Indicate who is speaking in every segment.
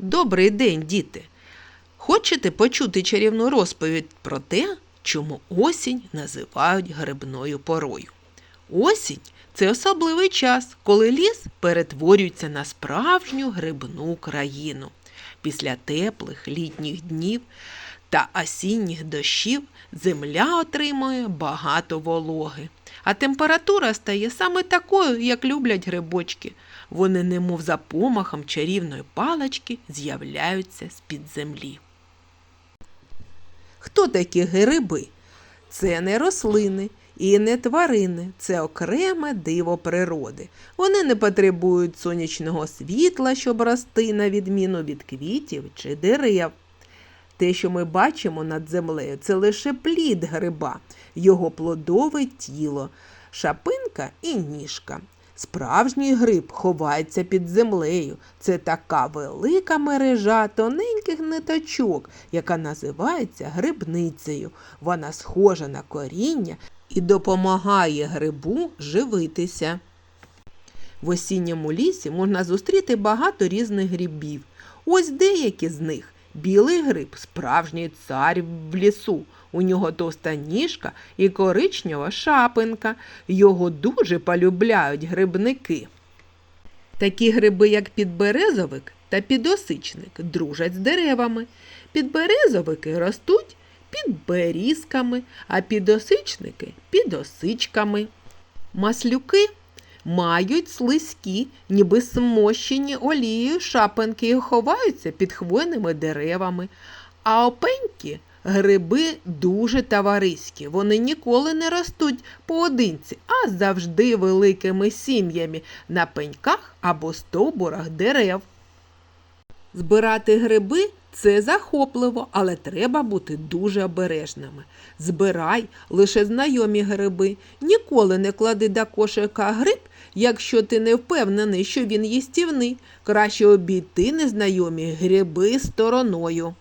Speaker 1: Добрий день, діти! Хочете почути чарівну розповідь про те, чому осінь називають грибною порою? Осінь це особливий час, коли ліс перетворюється на справжню грибну країну. Після теплих літніх днів та осінніх дощів земля отримує багато вологи, а температура стає саме такою, як люблять грибочки. Вони, немов за помахом чарівної палички, з'являються з-під землі. Хто такі гриби? Це не рослини і не тварини, це окреме диво природи. Вони не потребують сонячного світла, щоб рости на відміну від квітів чи дерев. Те, що ми бачимо над землею, це лише плід гриба, його плодове тіло, шапинка і ніжка. Справжній гриб ховається під землею. Це така велика мережа тоненьких ниточок, яка називається грибницею. Вона схожа на коріння і допомагає грибу живитися. В осінньому лісі можна зустріти багато різних грибів. Ось деякі з них. Білий гриб справжній цар в лісу. У нього товста ніжка і коричнева шапинка. Його дуже полюбляють грибники. Такі гриби, як підберезовик та підосичник, дружать з деревами. Підберезовики ростуть під берізками, а підосичники під осичками. Маслюки мають слизькі, ніби смощені олією шапинки і ховаються під хвойними деревами. А опеньки гриби дуже товариські. Вони ніколи не ростуть поодинці, а завжди великими сім'ями на пеньках або стовбурах дерев. Збирати гриби це захопливо, але треба бути дуже обережними. Збирай лише знайомі гриби. Ніколи не клади до кошика гриб, якщо ти не впевнений, що він їстівний. Краще обійти незнайомі гриби стороною.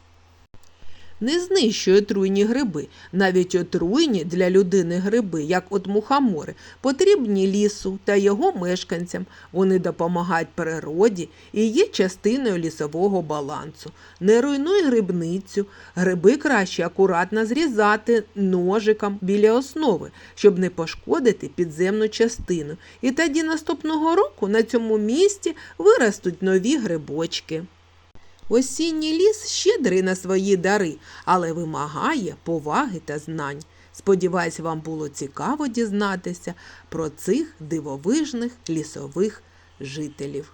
Speaker 1: Не знищує отруйні гриби. Навіть отруйні для людини гриби, як от мухомори, потрібні лісу та його мешканцям. Вони допомагають природі і є частиною лісового балансу. Не руйнуй грибницю. Гриби краще акуратно зрізати ножиком біля основи, щоб не пошкодити підземну частину. І тоді наступного року на цьому місці виростуть нові грибочки. Осінній ліс щедрий на свої дари, але вимагає поваги та знань. Сподіваюсь, вам було цікаво дізнатися про цих дивовижних лісових жителів.